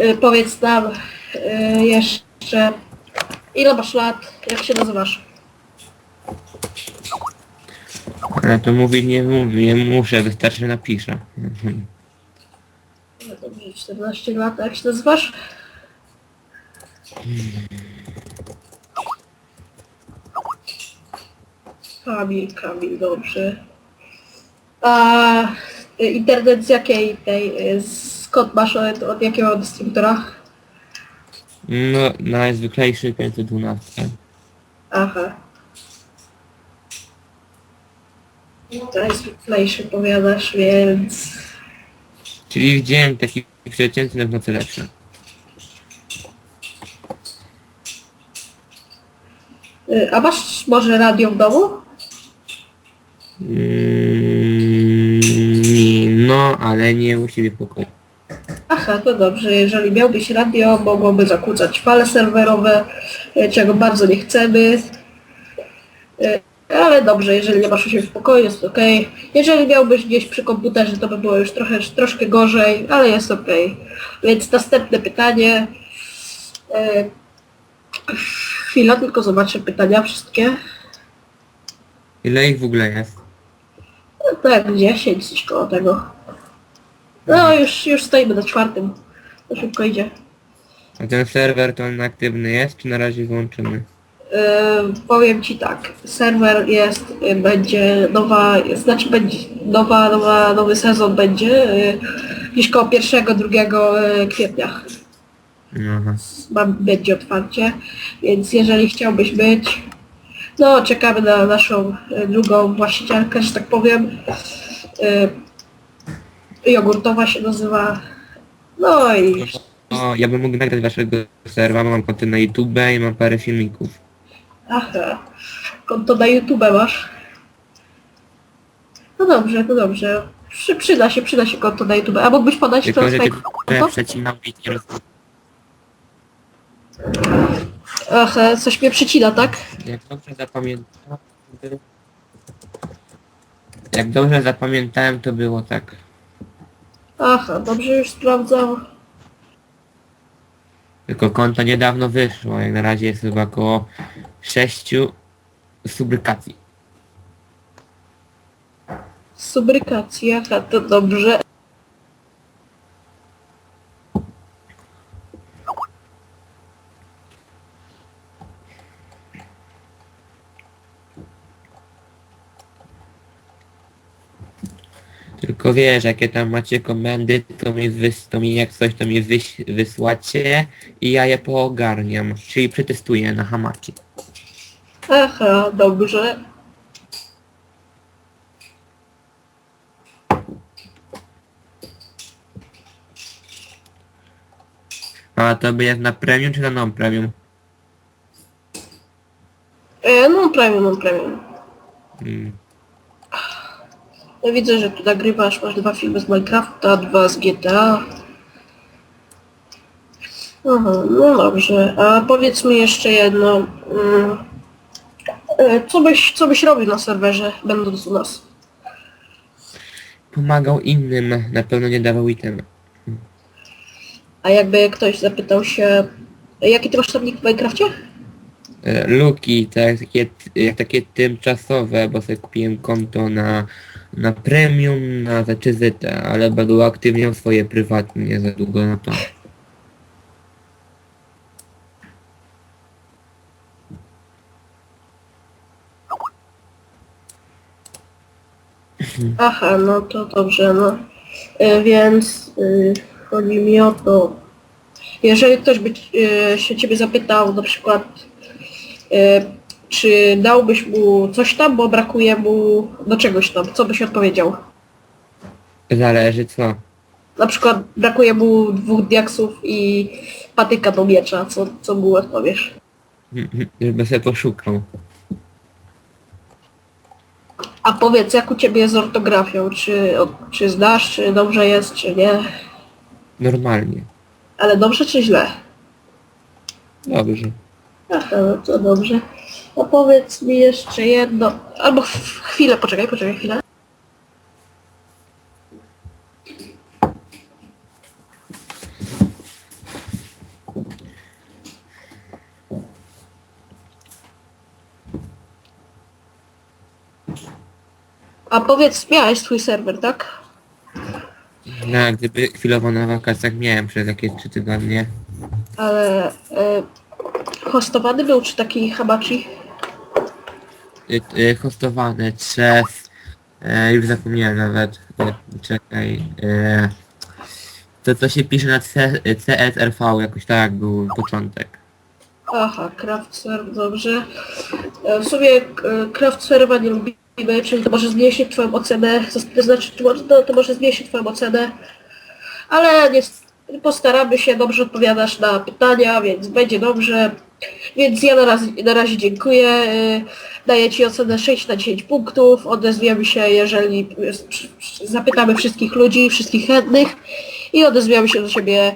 Y, powiedz nam y, jeszcze, ile masz lat, jak się nazywasz? Ale to mówić nie mówię, muszę, wystarczy, że napiszę. Mhm. No dobrze, 14 lat, a jak się nazywasz? Kamil, Kamil, dobrze. A y, internet z jakiej tej, y, skąd masz od, od jakiego dystrybutora? No, najzwyklejszy 512. Aha. Najzwyklejszy powiadasz, więc... Czyli widziałem taki przeciętny w nocy lepszy. Y, A masz może radio w domu? Mm, no, ale nie u siebie w pokoju. Aha, to dobrze. Jeżeli miałbyś radio, mogłoby zakłócać fale serwerowe, y, czego bardzo nie chcemy. Y, Ale dobrze, jeżeli nie masz siebie w pokoju, jest ok. Jeżeli miałbyś gdzieś przy komputerze, to by było już trochę, troszkę gorzej, ale jest ok. Więc następne pytanie. Y, Chwila, tylko zobaczę pytania wszystkie. Ile ich w ogóle jest? No tak, 10 coś koło tego. No już, już stoimy na czwartym. To szybko idzie. A ten serwer to on aktywny jest, czy na razie wyłączymy? Yy, powiem ci tak, serwer jest, yy, będzie nowa, znaczy będzie nowa, nowa, nowy sezon będzie yy, gdzieś koło pierwszego, drugiego yy, kwietnia Aha. będzie otwarcie, więc jeżeli chciałbyś być, no czekamy na naszą yy, drugą właścicielkę, że tak powiem. Yy, jogurtowa się nazywa. No i O, ja bym mógł nagrać waszego serwa, mam konto na YouTube i mam parę filmików. Aha, konto na YouTube masz? No dobrze, no dobrze. Przy, przyda się, przyda się konto na YouTube. A mógłbyś podać to Tylko, że swoje konto? przecinam i nie roz... Aha, coś mnie przycina, tak? Jak dobrze zapamiętałem... Jak dobrze zapamiętałem, to było tak. Aha, dobrze już sprawdzam. Tylko konto niedawno wyszło, jak na razie jest chyba około 6 subrykacji. Subrykacja, aha, to dobrze. Tylko wiesz, jakie tam macie komendy, to mi, wys, to mi jak coś, to mi wyś, wysłacie i ja je poogarniam, czyli przetestuję na hamaki. Aha, dobrze. A to by jest na premium czy na non-premium? E, no premium, no premium. Hmm. Ja widzę, że tu nagrywasz, masz dwa filmy z Minecrafta, dwa z GTA. Aha, no dobrze. A powiedz mi jeszcze jedno. mm, e, Co byś, co byś robił na serwerze, będąc u nas? Pomagał innym, na pewno nie dawał item. A jakby ktoś zapytał się, jaki ty masz w Minecrafcie? E, Luki, tak, takie, jak takie tymczasowe, bo sobie kupiłem konto na, na premium, na zaczyzytę, ale będę uaktywniał swoje prywatnie nie za długo na to. Aha, no to dobrze, no. E, Więc y, chodzi mi o to, jeżeli ktoś by y, się ciebie zapytał na przykład, y, czy dałbyś mu coś tam, bo brakuje mu do czegoś tam, co byś odpowiedział? Zależy co. Na przykład brakuje mu dwóch diaksów i patyka do miecza, co, co mu odpowiesz? Żeby sobie poszukał. A powiedz, jak u ciebie jest z ortografią? Czy, o- czy znasz, czy dobrze jest, czy nie? Normalnie. Ale dobrze, czy źle? Dobrze. Aha, no to dobrze. To powiedz mi jeszcze jedno. Albo chwilę, poczekaj, poczekaj chwilę. A powiedz, miałeś swój serwer, tak? No, gdyby chwilowo na wakacjach miałem przez jakieś 3 tygodnie. Ale e, hostowany był czy taki habachi? Y, y, hostowane przez... E, już zapomniałem nawet. E, czekaj. E, to co się pisze na CSRV, jakoś tak był początek. Aha, Craftserve, dobrze. W sumie Craftserva nie lubimy, czyli to może zmniejszyć twoją ocenę, to znaczy to może- no, to może zmniejszyć twoją ocenę, ale nie, postaramy się, dobrze odpowiadasz na pytania, więc będzie dobrze. Więc ja na razie, na razie dziękuję. e, Daję Ci ocenę 6 na 10 punktów. Odezwiemy się, jeżeli zapytamy wszystkich ludzi, wszystkich chętnych i odezwiemy się do Ciebie